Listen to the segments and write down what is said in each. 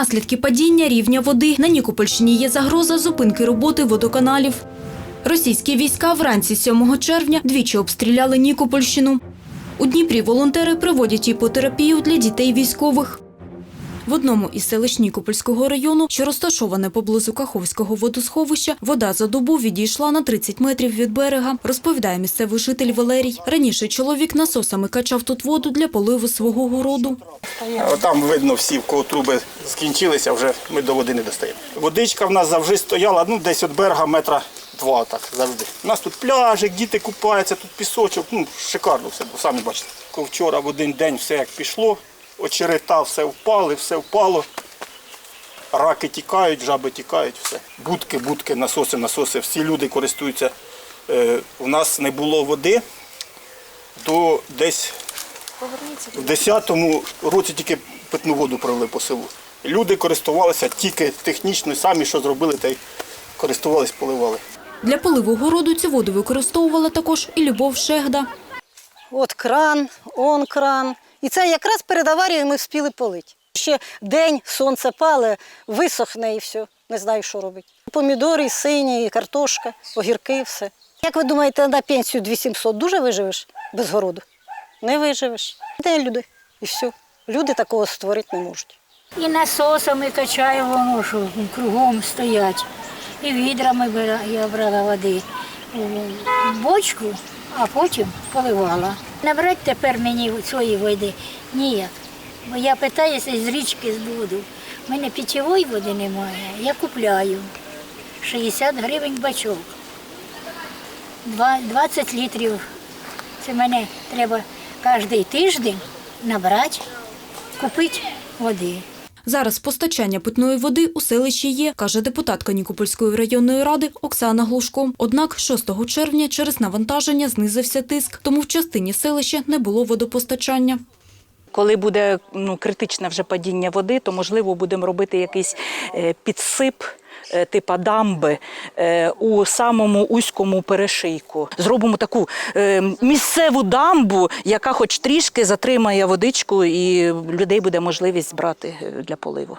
Наслідки падіння рівня води на Нікопольщині є загроза зупинки роботи водоканалів. Російські війська вранці 7 червня двічі обстріляли Нікопольщину. У Дніпрі волонтери проводять іпотерапію для дітей військових. В одному із селищ Нікопольського району, що розташоване поблизу Каховського водосховища, вода за добу відійшла на 30 метрів від берега, розповідає місцевий житель Валерій. Раніше чоловік насосами качав тут воду для поливу свого городу. Там видно всі, в кого труби скінчилися, вже ми до води не достаємо. Водичка в нас завжди стояла, ну десь від берега метра два, так завжди. У нас тут пляжик, діти купаються, тут пісочок, ну шикарно все, самі бачите. Вчора в один день все як пішло, очерета все впали, все впало. Раки тікають, жаби тікають, все. Будки, будки, насоси, насоси. Всі люди користуються. Е, у нас не було води до десь в 10-му році тільки питну воду провели по селу. Люди користувалися тільки технічно, самі що зробили, та й користувались, поливали. Для поливу городу цю воду використовувала також і Любов Шегда. От кран, он кран. І це якраз перед аварією ми вспіли полити. Ще день сонце пале, висохне і все. Не знаю, що робити. Помідори, сині, і картошка, огірки, все. Як ви думаєте, на пенсію 2700 дуже виживеш без городу? Не виживеш. Де люди? І все. Люди такого створити не можуть. І насосами качаю, воно що кругом стоять. І відрами я брала води бочку, а потім поливала. Набрати тепер мені цієї води ніяк. Бо я питаюся з річки з буду. У мене питьової води немає, я купляю 60 гривень бачок. 20 літрів. Це мене треба кожен тиждень набрати, купити води. Зараз постачання питної води у селищі є, каже депутатка Нікопольської районної ради Оксана Глушко. Однак 6 червня через навантаження знизився тиск, тому в частині селища не було водопостачання. Коли буде ну, критичне вже падіння води, то можливо будемо робити якийсь е, підсип. Е, Типа дамби е, у самому узькому перешийку. Зробимо таку е, місцеву дамбу, яка хоч трішки затримає водичку, і людей буде можливість брати для поливу.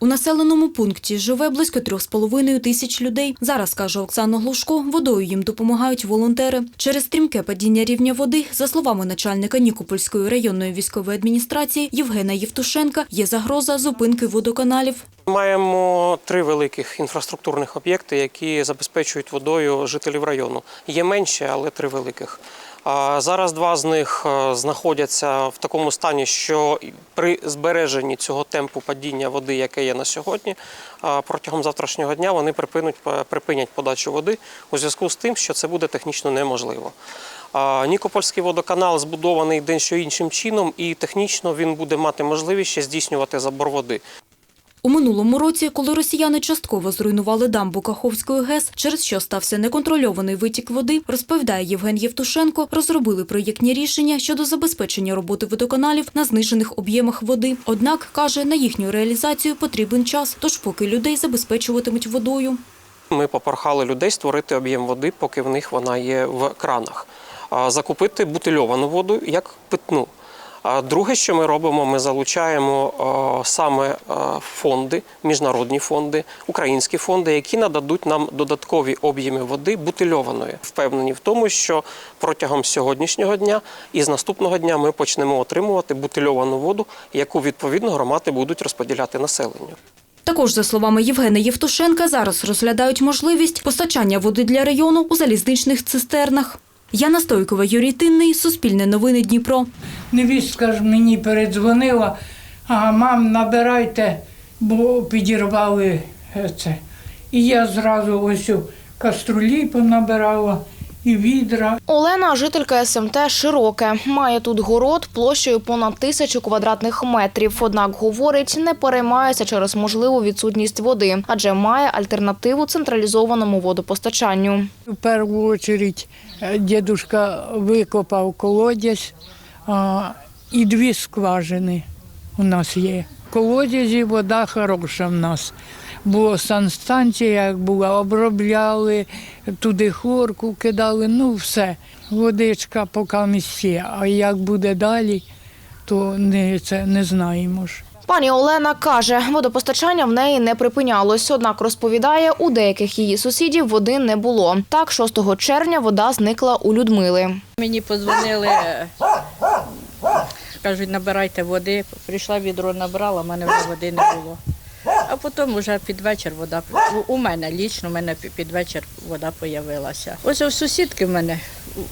У населеному пункті живе близько трьох з половиною тисяч людей. Зараз, каже Оксана Глушко, водою їм допомагають волонтери. Через стрімке падіння рівня води, за словами начальника Нікопольської районної військової адміністрації Євгена Євтушенка, є загроза зупинки водоканалів. Маємо три великих інфраструктурних об'єкти, які забезпечують водою жителів району. Є менші, але три великих. Зараз два з них е, знаходяться в такому стані, що при збереженні цього темпу падіння води, яке є на сьогодні, протягом завтрашнього дня вони припинуть припинять подачу води у зв'язку з тим, що це буде технічно неможливо. Нікопольський водоканал збудований дещо іншим чином, і технічно він буде мати можливість ще здійснювати забор води. У минулому році, коли росіяни частково зруйнували дамбу Каховської ГЕС, через що стався неконтрольований витік води, розповідає Євген Євтушенко, розробили проєктні рішення щодо забезпечення роботи водоканалів на знижених об'ємах води. Однак, каже, на їхню реалізацію потрібен час, тож поки людей забезпечуватимуть водою. Ми попрохали людей створити об'єм води, поки в них вона є в кранах. Закупити бутильовану воду як питну. А друге, що ми робимо, ми залучаємо саме фонди, міжнародні фонди, українські фонди, які нададуть нам додаткові об'єми води бутильованої. Впевнені в тому, що протягом сьогоднішнього дня і з наступного дня ми почнемо отримувати бутильовану воду, яку відповідно громади будуть розподіляти населенню. Також, за словами Євгена Євтушенка, зараз розглядають можливість постачання води для району у залізничних цистернах. Яна Стойкова, Юрій Тинний, Суспільне новини Дніпро. Невістка ж мені передзвонила, а мам, набирайте, бо підірвали е, це. І я зразу ось у каструлі понабирала і відра. Олена, жителька СМТ Широке, має тут город площею понад тисячу квадратних метрів. Однак говорить, не переймається через можливу відсутність води, адже має альтернативу централізованому водопостачанню. В першу чергу дідусь викопав колодязь, і дві скважини у нас є. В колодязі вода хороша в нас. Бо санстанція, як була, обробляли, туди хлорку кидали, ну все. Водичка поки місці, а як буде далі, то не, це не знаємо ж. Пані Олена каже, водопостачання в неї не припинялось. Однак розповідає, у деяких її сусідів води не було. Так, 6 червня вода зникла у Людмили. Мені подзвонили, кажуть, набирайте води. Прийшла відро, набрала, в мене вже води не було. А потім вже під вечір вода у- у мене лічно, у мене під вечір вода з'явилася. Ось у сусідки в мене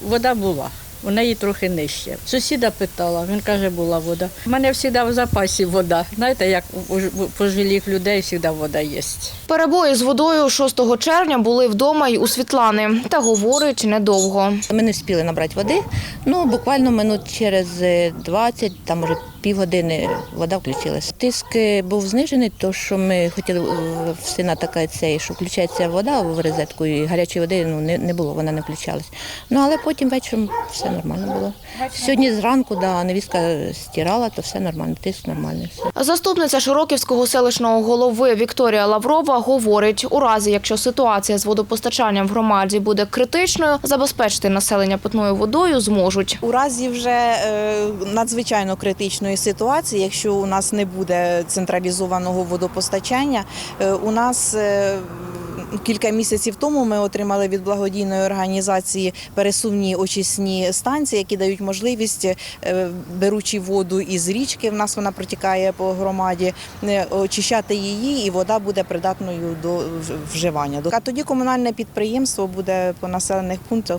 вода була. У неї трохи нижче. Сусіда питала, він каже, була вода. У мене завжди в запасі вода. Знаєте, як у пожилих людей завжди вода є. Перебої з водою 6 червня були вдома й у Світлани. Та говорить недовго. Ми не встигли набрати води. Ну, буквально минут через е, 20, там може півгодини вода включилась. Тиск е, був знижений, то що ми хотіли е, така цей, що включається вода в розетку і гарячої води ну, не, не було, вона не включалась. Ну але потім вечором все нормально було. Сьогодні зранку, да, невістка стирала, то все нормально, тиск нормальний. Все. Заступниця Широківського селищного голови Вікторія Лаврова говорить, у разі, якщо ситуація з водопостачанням в громаді буде критичною, забезпечити населення питною водою зможуть. У разі вже е, надзвичайно критичної ситуації, якщо у нас не буде централізованого водопостачання, е, у нас е, кілька місяців тому ми отримали від благодійної організації пересувні очисні станції, які дають можливість, е, беручи воду із річки, в нас вона протікає по громаді, очищати її, і вода буде придатною до вживання. А тоді комунальне підприємство буде по населених пунктах,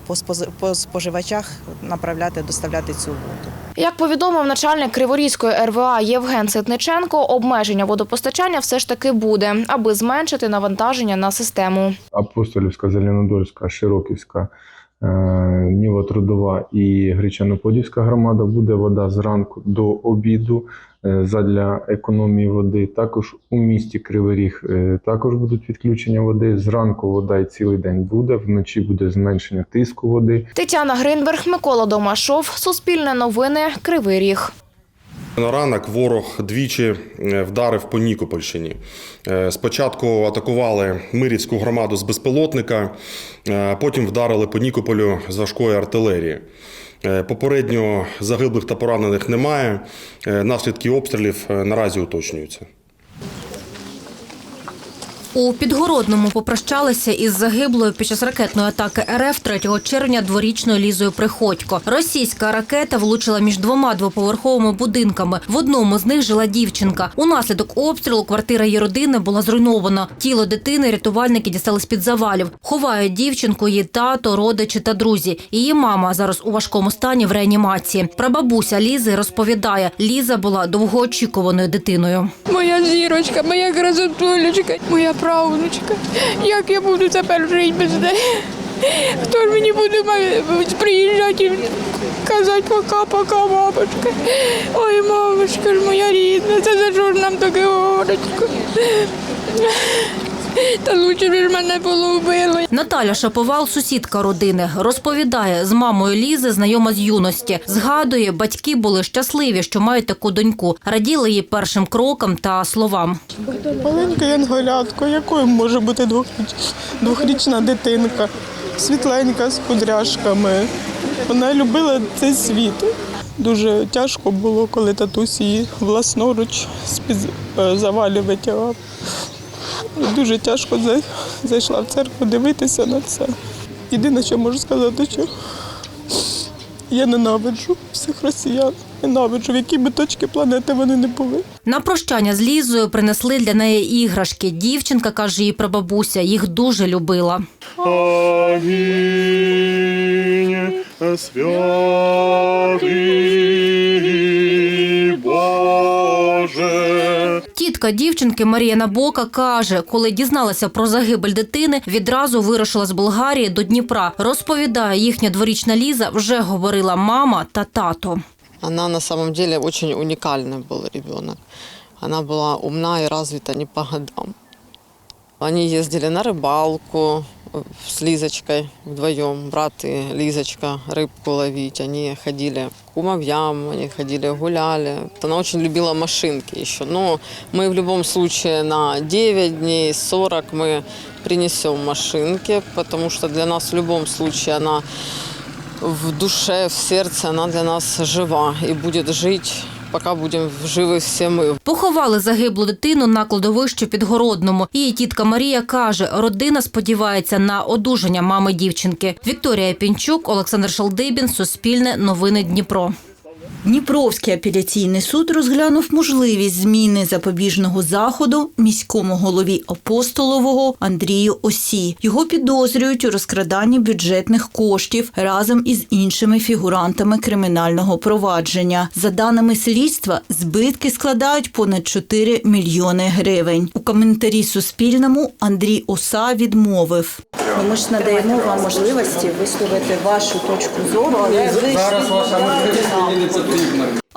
по споживачах направляти, доставляти цю воду. Як повідомив начальник Криворізької РВА Євген Ситниченко, обмеження водопостачання все ж таки буде, аби зменшити навантаження на систему. Апостолівська, Зеленодольська, Широківська, е, Ніво-Трудова і Гречано-Подільська громада буде вода зранку до обіду е, задля економії води. Також у місті Кривий Ріг е, також будуть відключення води. Зранку вода і цілий день буде, вночі буде зменшення тиску води. Тетяна Гринберг, Микола Домашов, Суспільне новини, Кривий Ріг. На ранок ворог двічі е, вдарив по Нікопольщині. Е, Спочатку атакували Мирівську громаду з безпілотника, е, потім вдарили по Нікополю з важкої артилерії. Попередньо загиблих та поранених немає. Наслідки обстрілів наразі уточнюються. У Підгородному попрощалися із загиблою під час ракетної атаки РФ 3 червня дворічною Лізою Приходько. Російська ракета влучила між двома двоповерховими будинками. В одному з них жила дівчинка. Унаслідок обстрілу квартира її родини була зруйнована. Тіло дитини рятувальники дістали з-під завалів. Ховають дівчинку її тато, родичі та друзі. Її мама зараз у важкому стані в реанімації. Прабабуся Лізи розповідає, Ліза була довгоочікуваною дитиною. Моя зірочка, моя красотулечка, моя правнучка. Як я буду тепер жити без неї? Хто ж мені буде приїжджати і казати пока-пока, мамочка. Ой, мамочка ж моя рідна, це за що ж нам таке горочко? Та лучше б ж мене було вбили. Наталя Шаповал, сусідка родини, розповідає, з мамою Лізи знайома з юності. Згадує, батьки були щасливі, що мають таку доньку. Раділи її першим крокам та словам. Маленька янголятко, якою може бути двохріч- двохрічна дитинка, світленька з кудряшками. Вона любила цей світ. Дуже тяжко було, коли татусь її власноруч з-під е, витягав. Дуже тяжко зайшла в церкву дивитися на це. Єдине, що можу сказати, що я ненавиджу всіх росіян. Ненавиджу, в якій би точці планети вони не були. На прощання з Лізою принесли для неї іграшки. Дівчинка, каже її прабабуся, їх дуже любила. Амінь Святий Боже. Тітка дівчинки Марія Набока каже, коли дізналася про загибель дитини, відразу вирушила з Болгарії до Дніпра. Розповідає, їхня дворічна Ліза вже говорила мама та тато. Она на самом деле очень уникальный был ребенок. Она была умна и развита не по годам. Они ездили на рыбалку э, с Лизочкой вдвоем, брат и Лизочка, рыбку ловить. Они ходили к кумовьям, они ходили гуляли. Она очень любила машинки еще. Но мы в любом случае на 9 дней, 40 мы принесем машинки, потому что для нас в любом случае она в душе, в сердце, она для нас жива и будет жить пока будемо живі всі ми. Поховали загиблу дитину на кладовищі Підгородному. Її тітка Марія каже, родина сподівається на одужання мами дівчинки. Вікторія Пінчук, Олександр Шалдибін, Суспільне, Новини Дніпро. Дніпровський апеляційний суд розглянув можливість зміни запобіжного заходу міському голові апостолового Андрію Осі. Його підозрюють у розкраданні бюджетних коштів разом із іншими фігурантами кримінального провадження. За даними слідства, збитки складають понад 4 мільйони гривень. У коментарі Суспільному Андрій Оса відмовив. Ну, Ми ж надаємо вам можливості висловити вашу точку зору, але ви зараз ваша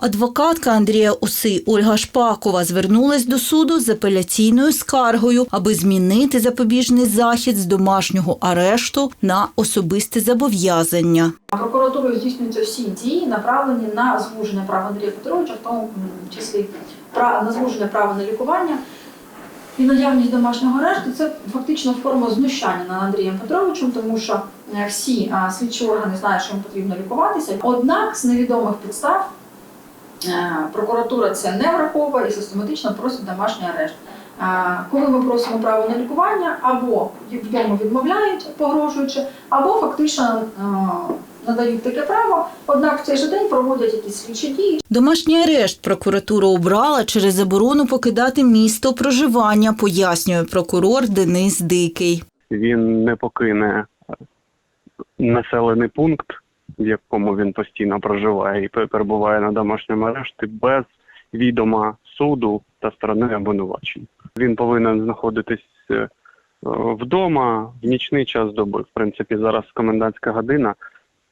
Адвокатка Андрія Оси Ольга Шпакова звернулась до суду з апеляційною скаргою, аби змінити запобіжний захід з домашнього арешту на особисте зобов'язання. Прокуратурою здійснюються всі дії, направлені на звуження права Андрія Петровича, в тому числі на звуження права на лікування. І наявність домашнього арешту це фактично форма знущання над Андрієм Петровичем, тому що е, всі слідчі органи знають, що йому потрібно лікуватися. Однак з невідомих підстав е, прокуратура це не враховує і систематично просить домашній арешт. Е, Коли ми просимо право на лікування, або в ньому відмовляють, погрожуючи, або фактично надають таке право, однак в цей же день проводять якісь слідчі дії, Домашній арешт прокуратура обрала через заборону покидати місто проживання, пояснює прокурор Денис Дикий. він не покине населений пункт, в якому він постійно проживає і перебуває на домашньому арешті без відома суду та сторони обвинувачень. Він повинен знаходитись е, вдома в нічний час доби. В принципі, зараз комендантська година,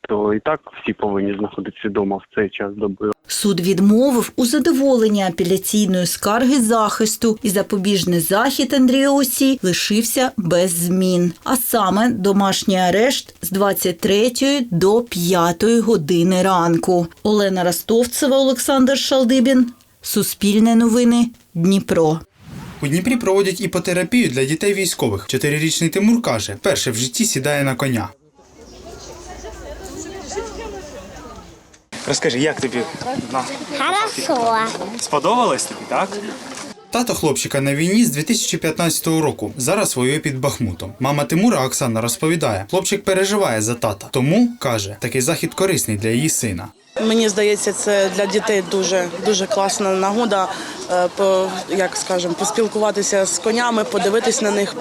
то і так всі повинні знаходитися вдома в цей час доби. Суд відмовив у задоволенні апеляційної скарги захисту, і запобіжний захід Андрія Осі лишився без змін. А саме домашній арешт з 23 до 5 години ранку. Олена Ростовцева, Олександр Шалдибін. Суспільне новини. Дніпро. У Дніпрі проводять іпотерапію для дітей військових. Чотирирічний Тимур каже, перше в житті сідає на коня. Розкажи, як тобі? на- Хорошо. Сподобалось тобі, так? Тато хлопчика на війні з 2015 року. Зараз воює під Бахмутом. Мама Тимура Оксана розповідає, хлопчик переживає за тата. Тому каже, такий захід корисний для її сина. Мені здається, це для дітей дуже дуже класна нагода, е, по як скажемо, поспілкуватися з конями, подивитись на них,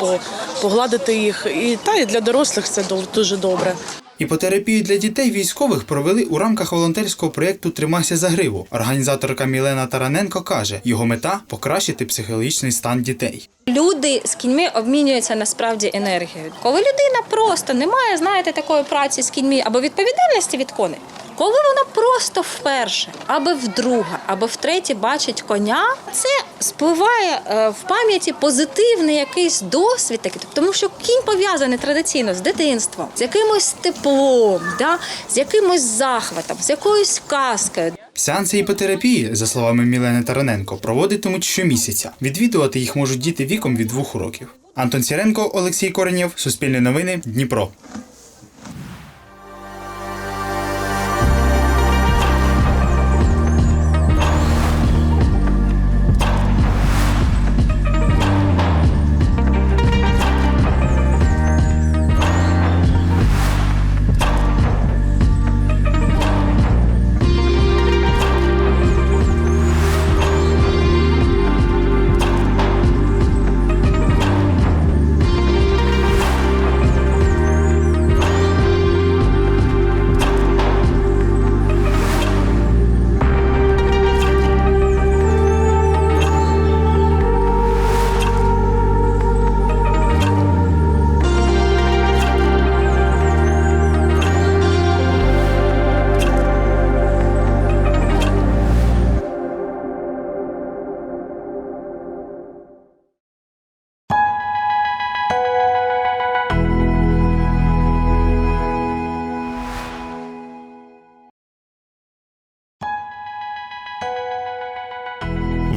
погладити їх. І та і для дорослих це дуже добре. Іпотерапію для дітей військових провели у рамках волонтерського проєкту Тримайся за гриву. Організаторка Мілена Тараненко каже, його мета покращити психологічний стан дітей. Люди з кіньми обмінюються насправді енергією. Коли людина просто не має, знаєте, такої праці з кіньми або відповідальності від коней, коли вона просто вперше, або вдруге, або втретє бачить коня, це спливає е, в пам'яті позитивний якийсь досвід такий, тому що кінь пов'язаний традиційно з дитинством, з якимось теплом, да? з якимось захватом, з якоюсь казкою. Сеанси іпотерапії, за словами Мілени Тараненко, проводитимуть щомісяця. Відвідувати їх можуть діти віком від двох років. Антон Сіренко, Олексій Коренєв, Суспільне новини, Дніпро.